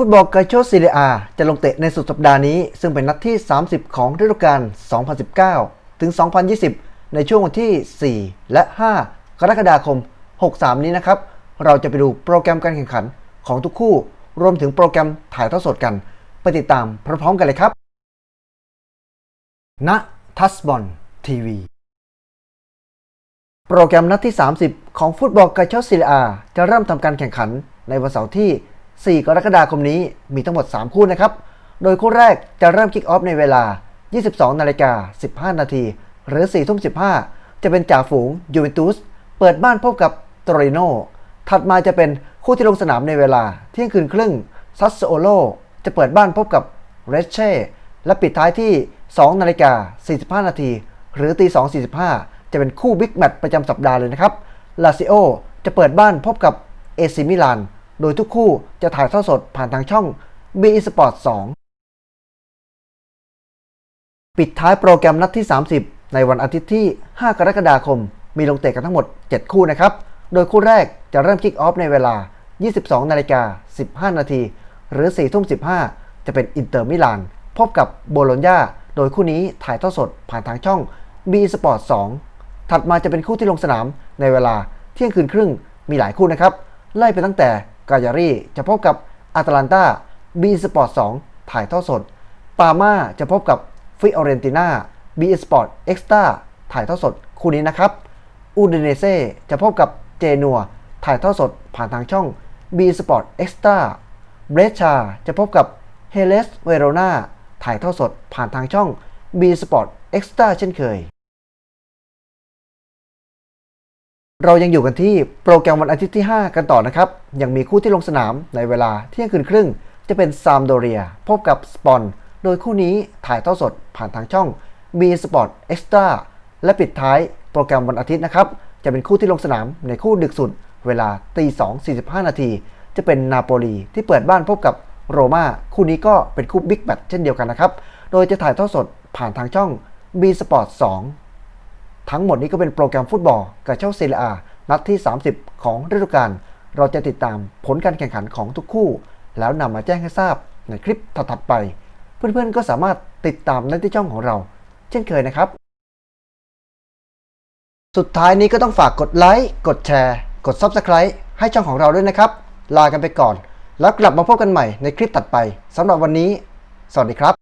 ฟุตบอลไกโชซีเรียอาจะลงเตะในสุดสัปดาห์นี้ ซึ่งเป็นนัดที่ 30 ของฤดูกาล 2019 ถึง 2020 ในช่วงวันที่ 4 และ 5 กรกฎาคม 63 นี้นะครับ เราจะไปดูโปรแกรมการแข่งขันของทุกคู่ รวมถึงโปรแกรมถ่ายทอดสดกัน ไปติดตามพร้อมๆกันเลยครับ ณ ทัสบอลทีวี โปรแกรมนัดที่ 30 ของฟุตบอลไกโชซีเรียอาจะเริ่มทำการแข่งขันในวันเสาร์ที่ 4 กรกฎาคมนี้มีทั้งหมด 3 คู่นะครับ โดยคู่แรกจะเริ่มคิกออฟในเวลา 22 นาฬิกา 15 นาที หรือ 4 ทุ่ม 15 จะเป็นจ่าฝูงยูเวนตุสเปิดบ้านพบกับโตริโน ถัดมาจะเป็นคู่ที่ลงสนามในเวลา เที่ยงคืนครึ่งซัสโอโลจะเปิดบ้านพบกับเรเช่ และปิดท้ายที่ 2 นาฬิกา 45 นาที หรือตี 2.45 จะเป็นคู่บิ๊กแมตช์ประจำสัปดาห์เลยนะครับ ลาซิโอจะเปิดบ้านพบกับเอซิมิลาน โดยทุกคู่จะถ่ายทอดสดผ่านทางช่อง b e Sport 2 ปิดท้ายโปรแกรมนัดที่ 30 ในวันอาทิตย์ที่ 5 กรกฎาคม มีลงเตะกันทั้งหมด 7 คู่นะครับ โดยคู่แรกจะเริ่มคิกออฟในเวลา 22 นาฬิกา 15 นาที หรือ 4 ทุ่ม 15 จะเป็นอินเตอร์มิลาน พบกับโบโลญญา โดยคู่นี้ถ่ายทอดสดผ่านทางช่อง B Sport 2 ถัดมาจะเป็นคู่ที่ลงสนามในเวลาเที่ยงคืนครึ่ง มีหลายคู่นะครับ ไล่ไปตั้งแต่ กาญารีจะพบกับอาตาลันตา B Sport 2ถ่ายทอดสด ปาม่าจะพบกับฟิออเรนติน่า B Sport Extra ถ่ายทอดสดคู่นี้นะครับ อูดเนเซ่จะพบกับเจนัวถ่ายทอดสดผ่านทางช่อง B Sport Extra เบรชาจะพบกับเฮเลสเวโรนาถ่ายทอดสดผ่านทางช่อง B Sport Extra เช่นเคย เรายังอยู่กันที่โปรแกรมวันอาทิตย์ที่ 5 กันต่อนะครับ ยังมีคู่ที่ลงสนามในเวลาเที่ยงคืนครึ่ง จะเป็นซามโดเรีย พบกับสปอนโดยคู่นี้ถ่ายทอดสดผ่านทางช่อง B Sport Extra และปิดท้ายโปรแกรมวันอาทิตย์นะครับ จะเป็นคู่ที่ลงสนามในคู่ดึกสุด เวลาตี2 45นาที จะเป็นนาโปลีที่เปิดบ้านพบกับโรม่าคู่นี้ก็เป็นคู่บิ๊กแมตเช่นเดียวกันนะครับ โดยจะถ่ายทอดสดผ่านทางช่อง B Sport 2 ทั้งหมดนี้ก็เป็นโปรแกรมฟุตบอลกับเช่าเซเรียอานัดที่ 30 ของฤดูกาลเราจะติดตามผลการแข่งขันของทุกคู่ แล้วนำมาแจ้งให้ทราบในคลิปถัดไป เพื่อนๆก็สามารถติดตามได้ที่ช่องของเรา เช่นเคยนะครับ สุดท้ายนี้ก็ต้องฝากกดไลค์กดแชร์ กด Subscribe ให้ช่องของเราด้วยนะครับ ลากันไปก่อน แล้วกลับมาพบกันใหม่ในคลิปถัดไปสำหรับวันนี้ สวัสดีครับ